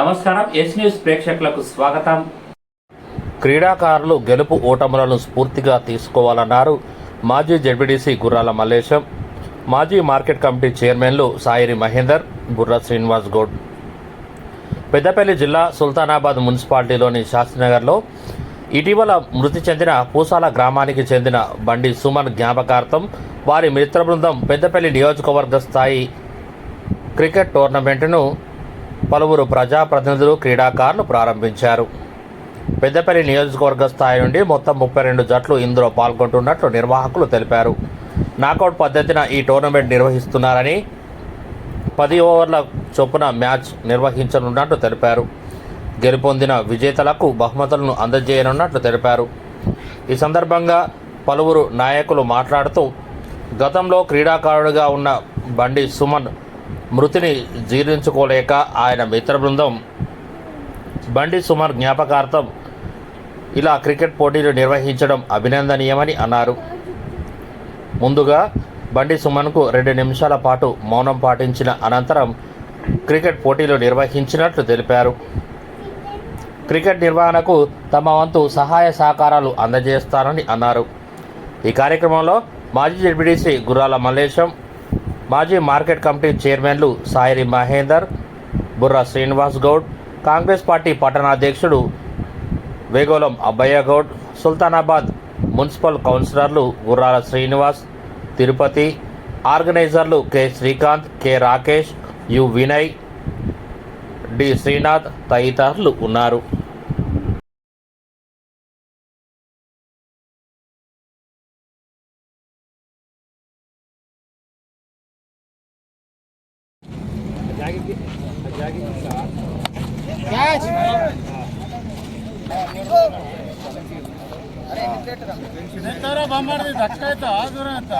నమస్కారం yes news ప్రేక్షకులకు స్వాగతం. క్రీడాకారులు గెలుపు ఓటములను స్ఫూర్తిగా తీసుకోవాలన్నారు మాజీ జడ్పీటీసీ గుర్రాల మల్లేశం మాజీ మార్కెట్ కమిటీ చైర్మన్లు సాయిరి మహేందర్ బుర్రా శ్రీనివాస్ గౌడ్. పెద్దపల్లి జిల్లా సుల్తానాబాద్ మున్సిపాలిటీలోని శాస్త్రినగర్లో ఇటీవల మృతి చెందిన పూసాల గ్రామానికి చెందిన బండి సుమన్ జ్ఞాపకార్థం వారి మిత్ర బృందం పెద్దపల్లి నియోజకవర్గ స్థాయి క్రికెట్ టోర్నమెంటును పలువురు ప్రజాప్రతినిధులు క్రీడాకారులు ప్రారంభించారు. పెద్దపల్లి నియోజకవర్గ స్థాయి నుండి మొత్తం ముప్పై రెండు జట్లు ఇందులో పాల్గొంటున్నట్లు నిర్వాహకులు తెలిపారు. నాకౌట్ పద్ధతిన ఈ టోర్నమెంట్ నిర్వహిస్తున్నారని పది ఓవర్ల చొప్పున మ్యాచ్ నిర్వహించనున్నట్లు తెలిపారు. గెలుపొందిన విజేతలకు బహుమతులను అందజేయనున్నట్లు తెలిపారు. ఈ సందర్భంగా పలువురు నాయకులు మాట్లాడుతూ గతంలో క్రీడాకారుడిగా ఉన్న బండి సుమన్ మృతిని జీర్ణించుకోలేక ఆయన మిత్ర బృందం బండి సుమార్ జ్ఞాపకార్థం ఇలా క్రికెట్ పోటీలు నిర్వహించడం అభినందనీయమని అన్నారు. ముందుగా బండి సుమన్కు రెండు నిమిషాల పాటు మౌనం పాటించిన అనంతరం క్రికెట్ పోటీలు నిర్వహించినట్లు తెలిపారు. క్రికెట్ నిర్వహణకు తమ వంతు సహాయ సహకారాలు అందజేస్తారని అన్నారు. ఈ కార్యక్రమంలో మాజీ జడ్పీడీసీ గుర్రాల మల్లేశం మాజీ మార్కెట్ కమిటీ చైర్మన్లు సాయిరి మహేందర్ బుర్రా శ్రీనివాస్ గౌడ్ కాంగ్రెస్ పార్టీ పట్టణాధ్యక్షుడు వేగోలం అబ్బయ్య గౌడ్ సుల్తానాబాద్ మున్సిపల్ కౌన్సిలర్లు Gurrala Srinivas Tirupati ఆర్గనైజర్లు K Srikanth K Rakesh U Vinay D Srinath తదితరులు ఉన్నారు. ನೆತ್ತಾರ ಬಾಂಬಾಡ್ದು ಧಕ್ಕ ಆಯ್ತಾ ದೂರ ಅಂತ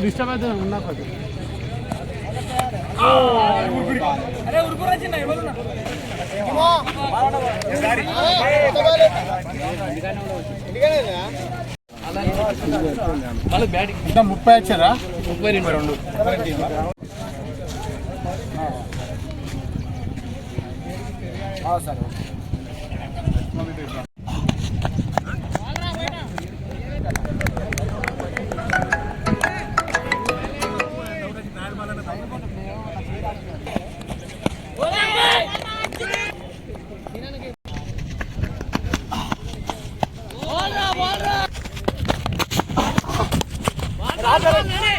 ಡಿಸ್ಟರ್ಬ್ ಆಯ್ತು ಉನ್ನಾಕೋದು ముప్పై వచ్చారా ముప్పై రెండు రెండు సరే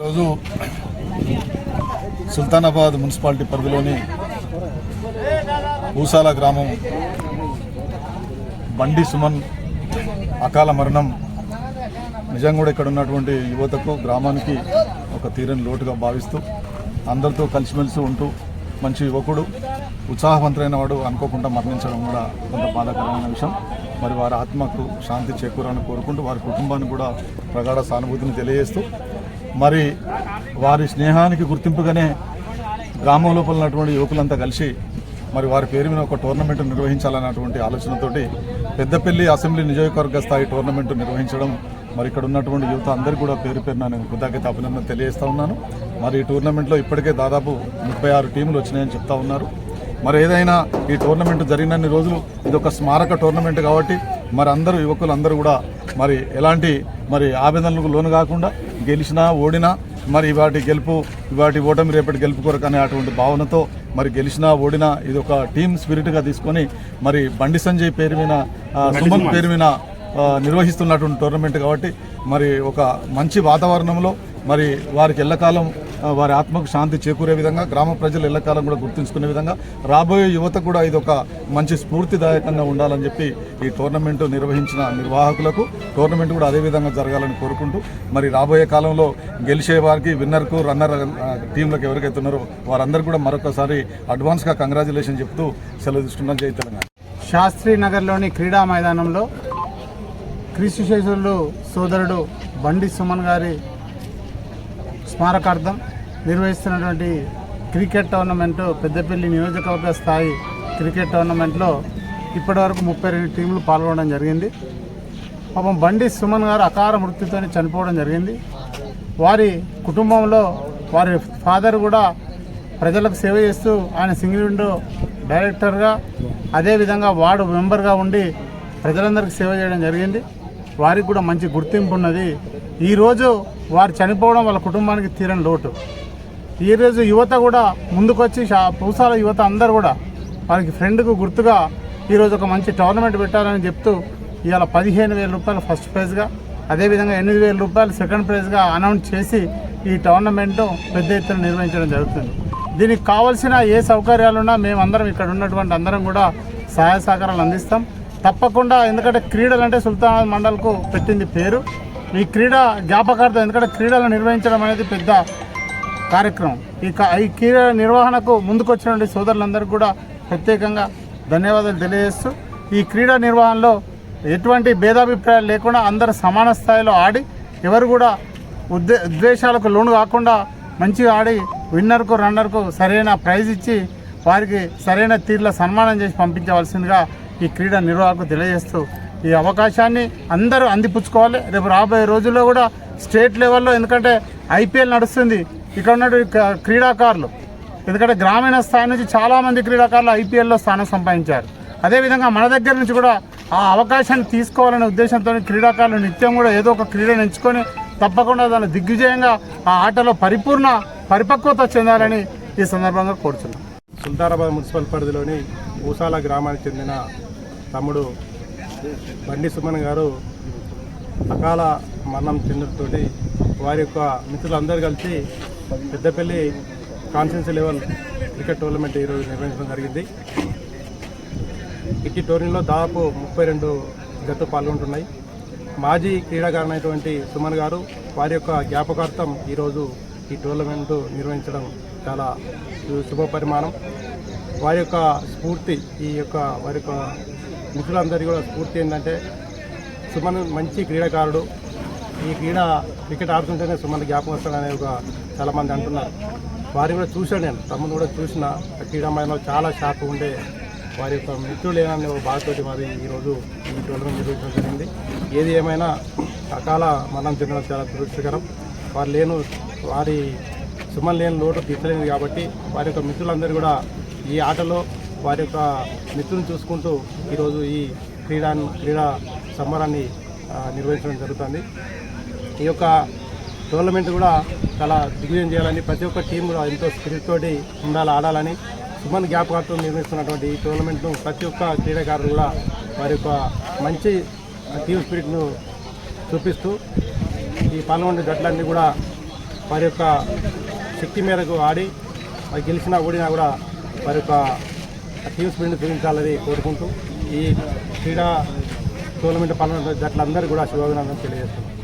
ఈరోజు సుల్తానాబాద్ మున్సిపాలిటీ పరిధిలోని ఊసాల గ్రామం బండి సుమన్ అకాల మరణం. నిజంగా కూడా ఇక్కడ ఉన్నటువంటి యువతకు గ్రామానికి ఒక తీరని లోటుగా భావిస్తూ అందరితో కలిసిమెలిసి ఉంటూ మంచి యువకుడు ఉత్సాహవంతులైన వాడు అనుకోకుండా మరణించడం కూడా కొంత బాధాకరమైన విషయం. మరి వారి ఆత్మకు శాంతి చేకూరాలని కోరుకుంటూ వారి కుటుంబాన్ని కూడా ప్రగాఢ సానుభూతిని తెలియజేస్తూ మరి వారి స్నేహానికి గుర్తింపుగానే గ్రామం లోపల ఉన్నటువంటి యువకులంతా కలిసి మరి వారి పేరు మీద ఒక టోర్నమెంట్ నిర్వహించాలన్నటువంటి ఆలోచనతోటి పెద్దపల్లి అసెంబ్లీ నియోజకవర్గ స్థాయి టోర్నమెంట్ నిర్వహించడం మరి ఇక్కడ ఉన్నటువంటి యువత అందరికీ కూడా పేరు పేరున నేను కృతజ్ఞత అభినందన తెలియజేస్తా ఉన్నాను. మరి ఈ టోర్నమెంట్లో ఇప్పటికే దాదాపు ముప్పై ఆరు టీములు వచ్చినాయని చెప్తా ఉన్నారు. మరి ఏదైనా ఈ టోర్నమెంట్ జరిగినన్ని రోజులు ఇది ఒక స్మారక టోర్నమెంట్ కాబట్టి మరి అందరూ యువకులు అందరూ కూడా మరి ఎలాంటి మరి ఆవేదనలకు లోను కాకుండా గెలిచినా ఓడినా మరి వాటి గెలుపు వాటి ఓటమి రేపటి గెలుపు కొరకు అనే అటువంటి భావనతో మరి గెలిచినా ఓడినా ఇది ఒక టీమ్ స్పిరిట్గా తీసుకొని మరి బండి సంజయ్ పేరు మీద సుమన్ పేరు మీద నిర్వహిస్తున్నటువంటి టోర్నమెంట్ కాబట్టి మరి ఒక మంచి వాతావరణంలో మరి వారికి ఎల్లకాలం వారి ఆత్మకు శాంతి చేకూరే విధంగా గ్రామ ప్రజలు ఎల్లకాలం కూడా గుర్తుంచుకునే విధంగా రాబోయే యువత కూడా ఇది ఒక మంచి స్ఫూర్తిదాయకంగా ఉండాలని చెప్పి ఈ టోర్నమెంట్ నిర్వహించిన నిర్వాహకులకు టోర్నమెంట్ కూడా అదే విధంగా జరగాలని కోరుకుంటూ మరి రాబోయే కాలంలో గెలిచే వారికి విన్నర్కు రన్నర్ టీంలకు ఎవరికైతే ఉన్నారో వారందరూ కూడా మరొకసారి అడ్వాన్స్గా కంగ్రాచులేషన్ చెప్తూ సెలవు తీసుకున్నాం జై తెలంగాణ. శాస్త్రి నగర్లోని క్రీడా మైదానంలో క్రీస్తు శేషులు సోదరుడు బండి సుమన్ గారి స్మారకార్థం నిర్వహిస్తున్నటువంటి క్రికెట్ టోర్నమెంటు పెద్దపల్లి నియోజకవర్గ స్థాయి క్రికెట్ టోర్నమెంట్లో ఇప్పటివరకు ముప్పై రెండు టీంలు పాల్గొనడం జరిగింది. పాపం బండి సుమన్ గారు అకార మృత్యుతో చనిపోవడం జరిగింది. వారి కుటుంబంలో వారి ఫాదర్ కూడా ప్రజలకు సేవ చేస్తూ ఆయన సింగిల్ విండో డైరెక్టర్గా అదేవిధంగా వార్డు మెంబర్గా ఉండి ప్రజలందరికీ సేవ చేయడం జరిగింది. వారికి కూడా మంచి గుర్తింపు ఉన్నది. ఈరోజు వారు చనిపోవడం వాళ్ళ కుటుంబానికి తీరని లోటు. ఈరోజు యువత కూడా ముందుకొచ్చి పూసాల యువత అందరూ కూడా వారికి ఫ్రెండ్కు గుర్తుగా ఈరోజు ఒక మంచి టోర్నమెంట్ పెట్టాలని చెప్తూ ఇవాళ పదిహేను వేల రూపాయలు ఫస్ట్ ప్రైజ్గా అదేవిధంగా ఎనిమిది వేల రూపాయలు సెకండ్ ప్రైజ్గా అనౌన్స్ చేసి ఈ టోర్నమెంట్ పెద్ద ఎత్తున నిర్వహించడం జరుగుతుంది. దీనికి కావాల్సిన ఏ సౌకర్యాలున్నా మేమందరం ఇక్కడ ఉన్నటువంటి అందరం కూడా సహాయ సహకారాలు అందిస్తాం. తప్పకుండా ఎందుకంటే క్రీడలు అంటే సుల్తానాబాద్ మండల్కు పెట్టింది పేరు. ఈ క్రీడ జ్ఞాపకార్థం ఎందుకంటే క్రీడలు నిర్వహించడం అనేది పెద్ద కార్యక్రమం. ఈ ఈ క్రీడ నిర్వహణకు ముందుకొచ్చినటువంటి సోదరులందరికీ కూడా ప్రత్యేకంగా ధన్యవాదాలు తెలియజేస్తూ ఈ క్రీడా నిర్వహణలో ఎటువంటి భేదాభిప్రాయాలు లేకుండా అందరూ సమాన స్థాయిలో ఆడి ఎవరు కూడా ఉద్దే ఉద్వేషాలకు లోను కాకుండా మంచిగా ఆడి విన్నర్కు రన్నర్కు సరైన ప్రైజ్ ఇచ్చి వారికి సరైన తీరులో సన్మానం చేసి పంపించవలసిందిగా ఈ క్రీడా నిర్వాహకు తెలియజేస్తూ ఈ అవకాశాన్ని అందరూ అందిపుచ్చుకోవాలి. రేపు రాబోయే రోజుల్లో కూడా స్టేట్ లెవెల్లో ఎందుకంటే ఐపీఎల్ నడుస్తుంది. ఇక్కడ ఉన్నటువంటి క్రీడాకారులు. ఎందుకంటే గ్రామీణ స్థాయి నుంచి చాలామంది క్రీడాకారులు ఐపీఎల్లో స్థానం సంపాదించారు. అదేవిధంగా మన దగ్గర నుంచి కూడా ఆ అవకాశాన్ని తీసుకోవాలనే ఉద్దేశంతో క్రీడాకారులు నిత్యం కూడా ఏదో ఒక క్రీడను ఎంచుకొని తప్పకుండా దాని దిగ్విజయంగా ఆ ఆటలో పరిపూర్ణ పరిపక్వత చెందాలని ఈ సందర్భంగా కోరుతున్నాం సుల్తారాబాద్ మున్సిపల్ పరిధిలోని ఊసాల గ్రామానికి చెందిన తమ్ముడు బండి సుమన్ గారు అకాల మరణం చెందడంతో వారి యొక్క మిత్రులందరూ కలిసి Peddapalli conference level cricket tournament ఈరోజు నిర్వహించడం జరిగింది. ఇట్టి టోర్నీలో దాదాపు ముప్పై రెండు జట్లు పాల్గొంటున్నాయి. మాజీ క్రీడాకారునైనటువంటి సుమన్ గారు వారి యొక్క జ్ఞాపకార్థం ఈరోజు ఈ టోర్నమెంట్ నిర్వహించడం చాలా శుభ పరిమాణం. వారి యొక్క స్ఫూర్తి ఈ యొక్క వారి యొక్క మిత్రులందరికీ కూడా స్ఫూర్తి ఏంటంటే సుమన్ మంచి క్రీడాకారుడు. ఈ క్రీడ క్రికెట్ ఆడుతుంటేనే సుమన్ జ్ఞాపకం వస్తాడనే ఒక చాలామంది అంటున్నారు. వారిని కూడా చూశాను నేను. తమ్ముని కూడా చూసిన. ఆ క్రీడా మైదానంలో చాలా షాక్ ఉండే వారి యొక్క మిత్రులు ఏమని ఒక బాధతోటి వారి ఈరోజు ఈ టోర్నమెంట్ నిర్వహించడం జరిగింది. ఏది ఏమైనా అకాల మరణం చెందడం చాలా దురదృష్టకరం. వారు లేను వారి సుమన్ లేని లోటు తీర్చలేదు కాబట్టి వారి యొక్క మిత్రులందరూ కూడా ఈ ఆటలో వారి యొక్క మిత్రులను చూసుకుంటూ ఈరోజు ఈ క్రీడా క్రీడా సంబరాన్ని నిర్వహించడం జరుగుతుంది. ఈ యొక్క టోర్నమెంట్ కూడా చాలా దిగ్విజయం చేయాలని ప్రతి ఒక్క టీం కూడా ఎంతో స్పిరిట్ తోటి ఉండాలి ఆడాలని సుమన్ జ్ఞాపకార్థం నిర్మిస్తున్నటువంటి ఈ టోర్నమెంట్ను ప్రతి ఒక్క క్రీడాకారులు కూడా వారి యొక్క మంచి టీమ్ స్పిరిట్ను చూపిస్తూ ఈ పాల్గొనే జట్లన్నీ కూడా వారి యొక్క శక్తి మేరకు ఆడి గెలిచినా ఓడినా కూడా వారి యొక్క టీమ్ స్పిరిట్ని పెంచాలని కోరుకుంటూ ఈ క్రీడా టోర్నమెంట్ పాల్గొన్న జట్లందరూ కూడా శుభాభినందనలు తెలియజేస్తున్నాం.